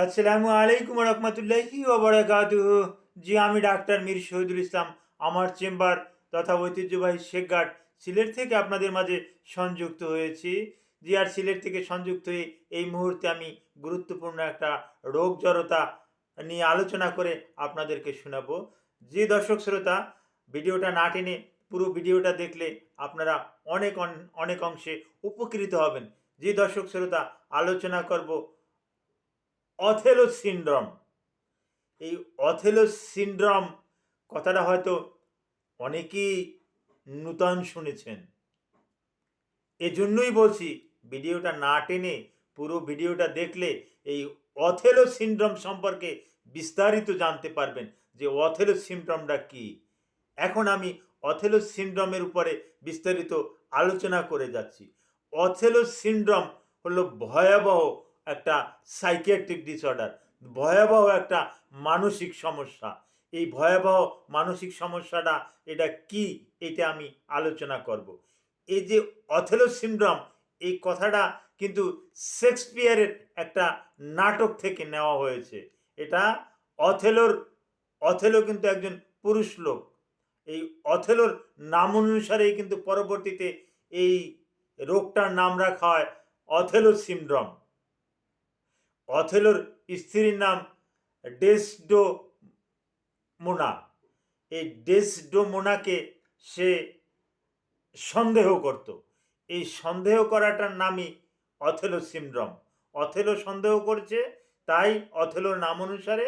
আসসালামু আলাইকুম রহমতুল্লাহি ওবরাকাতুহ জি, আমি ডাক্তার মীর শহীদুল ইসলাম, আমার চেম্বার তথা ঐতিহ্যবাহী শেখঘাট সিলেট থেকে আপনাদের মাঝে সংযুক্ত হয়েছি। জি, আর সিলেট থেকে সংযুক্ত হয়ে এই মুহূর্তে আমি গুরুত্বপূর্ণ একটা রোগ জড়তা নিয়ে আলোচনা করে আপনাদেরকে শোনাবো। যে দর্শক শ্রোতা, ভিডিওটা না টেনে পুরো ভিডিওটা দেখলে আপনারা অনেক অন- অনেক অংশে উপকৃত হবেন। যে দর্শক শ্রোতা, আলোচনা করব অথেলো সিনড্রম এই অথেলো সিনড্রম কথাটা হয়তো অনেকেই নূতন শুনেছেন। এজন্যই বলছি, ভিডিওটা না টেনে পুরো ভিডিওটা দেখলে এই অথেলো সিনড্রম সম্পর্কে বিস্তারিত জানতে পারবেন যে অথেলো সিনড্রমটা কি। এখন আমি অথেলো সিনড্রমের উপরে বিস্তারিত আলোচনা করে যাচ্ছি। অথেলো সিনড্রম হলো ভয়াবহ একটা সাইকিয়াট্রিক ডিসঅর্ডার ভয়াবহ একটা মানসিক সমস্যা। এই ভয়াবহ মানসিক সমস্যাটা এটা কি এটা আমি আলোচনা করব। এই যে অথেলো সিনড্রম এই কথাটা কিন্তু শেক্সপিয়ারের একটা নাটক থেকে নেওয়া হয়েছে। এটা অথেলোর অথেলো কিন্তু একজন পুরুষ লোক। এই অথেলোর নাম অনুসারেই কিন্তু পরবর্তীতে এই রোগটার নাম রাখা হয় অথেলো সিনড্রম অথেলোর স্ত্রীর নাম ডেসডো মোনা এই ডেসডোমোনাকে সে সন্দেহ করত। এই সন্দেহ করাটার নামই অথেলো সিনড্রম। অথেলো সন্দেহ করছে, তাই অথেলোর নাম অনুসারে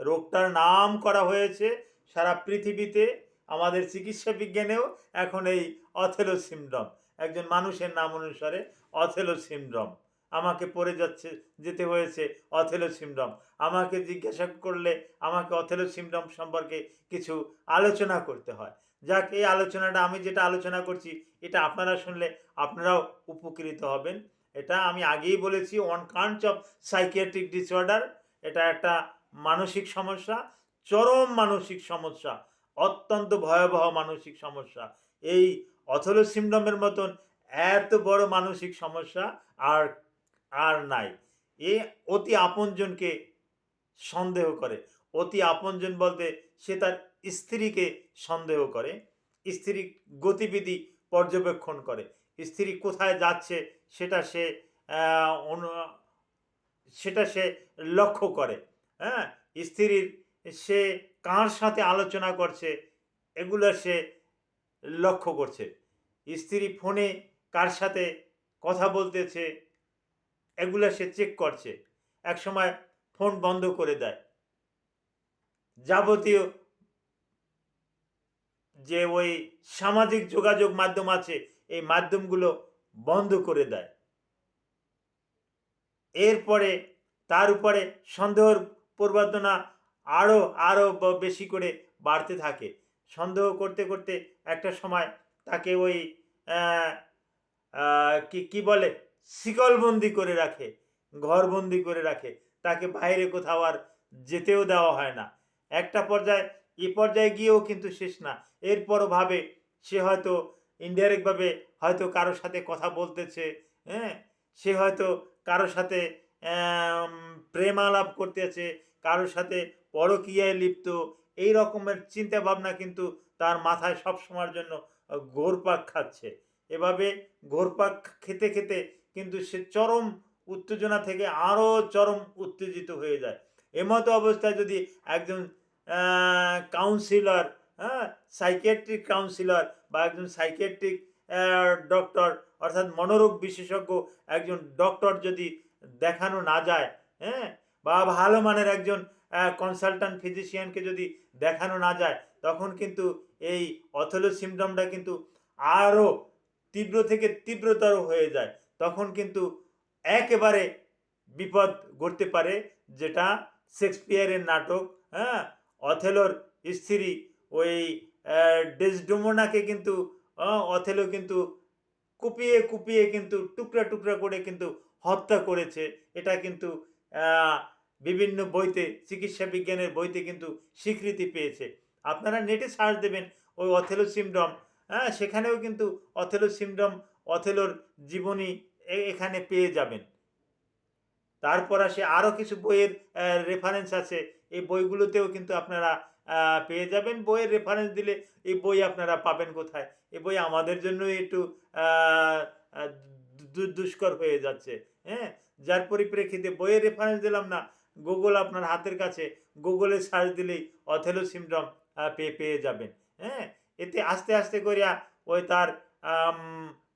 রোগটার নাম করা হয়েছে সারা পৃথিবীতে। আমাদের চিকিৎসা বিজ্ঞানেও এখন এই অথেলো সিনড্রম। একজন মানুষের নাম অনুসারে অথেলো সিনড্রম। আমাকে পড়ে যাচ্ছে, যেতে হয়েছে অথেলো সিমডম আমাকে জিজ্ঞাসা করলে আমাকে অথেলো সিমডম সম্পর্কে কিছু আলোচনা করতে হয়। যাক, এই আলোচনাটা, আমি যেটা আলোচনা করছি, এটা আপনারা শুনলে আপনারাও উপকৃত হবেন। এটা আমি আগেই বলেছি one kind of psychiatric disorder এটা একটা মানসিক সমস্যা, চরম মানসিক সমস্যা, অত্যন্ত ভয়াবহ মানসিক সমস্যা। এই অথলো সিমডমের মতন এত বড় মানসিক সমস্যা আর আর নাই। এ অতি আপনজনকে সন্দেহ করে। অতি আপনজন বলতে সে তার স্ত্রীকে সন্দেহ করে। স্ত্রী গতিবিধি পর্যবেক্ষণ করে। স্ত্রী কোথায় যাচ্ছে সেটা সে সেটা সে লক্ষ্য করে। হ্যাঁ? স্ত্রীর সে কার সাথে আলোচনা করছে এগুলো সে লক্ষ্য করছে। স্ত্রী ফোনে কার সাথে কথা বলতেছে এগুলো সে চেক করছে। এক সময় ফোন বন্ধ করে দেয়। যাবতীয় যে ওই সামাজিক যোগাযোগ মাধ্যম আছে, এই মাধ্যমগুলো বন্ধ করে দেয়। এরপরে তার উপরে সন্দেহর প্রবর্তনা আরও আরও বেশি করে বাড়তে থাকে। সন্দেহ করতে করতে একটা সময় তাকে ওই কি কি বলে? শিকলবন্দি করে রাখে, ঘরবন্দি করে রাখে। তাকে বাইরে কোথাও আর যেতেও দেওয়া হয় না। একটা পর্যায়ে, এ পর্যায়ে গিয়েও কিন্তু শেষ না। এরপরও ভাবে, সে হয়তো ইনডাইরেক্টভাবে হয়তো কারোর সাথে কথা বলতেছে হ্যাঁ? সে হয়তো কারোর সাথে প্রেম আলাপ করতেছে, কারোর সাথে পরকীয়ায় লিপ্ত। এই রকমের চিন্তা ভাবনা কিন্তু তার মাথায় সব সময়ের জন্য ঘোরপাক খাচ্ছে। এভাবে ঘোরপাক খেতে খেতে কিন্তু সে চরম উত্তেজনা থেকে আরও চরম উত্তেজিত হয়ে যায়। এমত অবস্থায় যদি একজন কাউন্সিলর হ্যাঁ সাইকিয়াট্রিক কাউন্সিলর বা একজন সাইকিয়াট্রিক ডক্টর অর্থাৎ মনোরোগ বিশেষজ্ঞ একজন ডক্টর যদি দেখানো না যায় হ্যাঁ বা ভালো মানের একজন কনসালট্যান্ট ফিজিশিয়ানকে যদি দেখানো না যায়, তখন কিন্তু এই অথলো সিমটমটা কিন্তু আরও তীব্র থেকে তীব্রতর হয়ে যায়। তখন কিন্তু একেবারে বিপদ ঘটতে পারে যেটা শেক্সপিয়ারের নাটক হ্যাঁ? অথেলোর স্ত্রী ওই আহ, ডেসডোমোনাকে কিন্তু অথেলো কিন্তু কুপিয়ে কুপিয়ে কিন্তু টুকরা টুকরা করে কিন্তু হত্যা করেছে। এটা কিন্তু বিভিন্ন বইতে চিকিৎসা বিজ্ঞানের বইতে কিন্তু স্বীকৃতি পেয়েছে। আপনারা নেটে সার্চ দেবেন ওই অথেলো সিমডম হ্যাঁ? সেখানেও কিন্তু অথেলো সিমডম অথেলোর জীবনী এখানে পেয়ে যাবেন। তারপর আসে আরও কিছু বইয়ের রেফারেন্স আছে। এই বইগুলোতেও কিন্তু আপনারা পেয়ে যাবেন। বইয়ের রেফারেন্স দিলে এই বই আপনারা পাবেন কোথায়? এই বই আমাদের জন্য একটু দুষ্কর হয়ে যাচ্ছে। হ্যাঁ? যার পরিপ্রেক্ষিতে বইয়ের রেফারেন্স দিলাম না গুগল আপনার হাতের কাছে গুগলে সার্চ দিলেই অথেলো সিমড্রম পেয়ে পেয়ে যাবেন। হ্যাঁ? এতে আস্তে আস্তে করিয়া ওই তার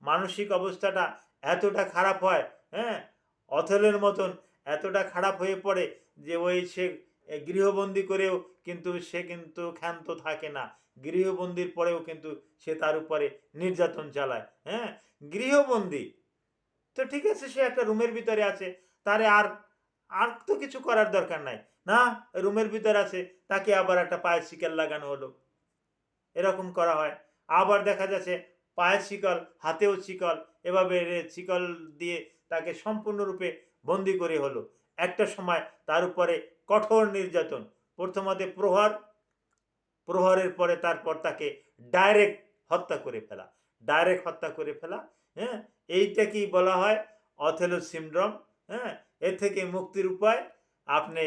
মানসিক অবস্থাটা এতটা খারাপ হয় হ্যাঁ? অথলের মতন এতটা খারাপ হয়ে পড়ে যে ওই সে গৃহবন্দী করেও কিন্তু সে কিন্তু ক্ষান্ত থাকে না। গৃহবন্দির পরেও কিন্তু সে তার উপরে নির্যাতন চালায় হ্যাঁ? গৃহবন্দী, তো ঠিক আছে, সে একটা রুমের ভিতরে আছে, তারে আর আর তো কিছু করার দরকার নাই। না, রুমের ভিতরে আছে, তাকে আবার একটা পায়ের শিকার লাগানো হলো। এরকম করা হয়। আবার দেখা যাচ্ছে পায়ের শিকল, হাতেও শিকল এভাবে শিকল দিয়ে তাকে সম্পূর্ণরূপে বন্দি করে হলো। একটা সময় তার উপরে কঠোর নির্যাতন। প্রথমতে প্রহার, প্রহরের পরে তারপর তাকে ডাইরেক্ট হত্যা করে ফেলা। ডাইরেক্ট হত্যা করে ফেলা হ্যাঁ? এইটাকেই বলা হয়? অথেলো সিমড্রম হ্যাঁ? এ থেকে মুক্তির উপায়। আপনি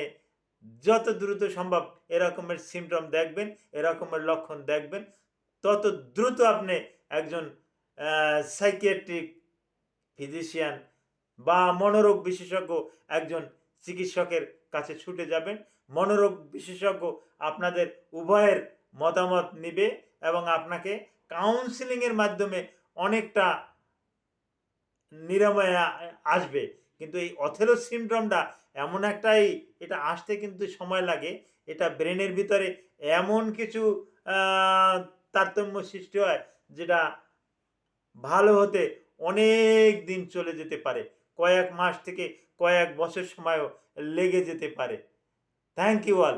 যত দ্রুত সম্ভব এরকমের সিমটম দেখবেন, এরকমের লক্ষণ দেখবেন। তত দ্রুত আপনি একজন সাইকিয়াট্রিক ফিজিশিয়ান বা মনোরোগ বিশেষজ্ঞ একজন চিকিৎসকের কাছে ছুটে যাবেন। মনোরোগ বিশেষজ্ঞ আপনাদের উভয়ের মতামত নিবে এবং আপনাকে কাউন্সিলিংয়ের মাধ্যমে অনেকটা নিরাময় আসবে। কিন্তু এই অথেলো সিমড্রমটা এমন একটাই, এটা আসতে কিন্তু সময় লাগে। এটা ব্রেনের ভিতরে এমন কিছু তারতম্য সৃষ্টি হয় যেটা ভালো হতে অনেক দিন চলে যেতে পারে। কয়েক মাস থেকে কয়েক বছর সময়ও লেগে যেতে পারে। Thank you all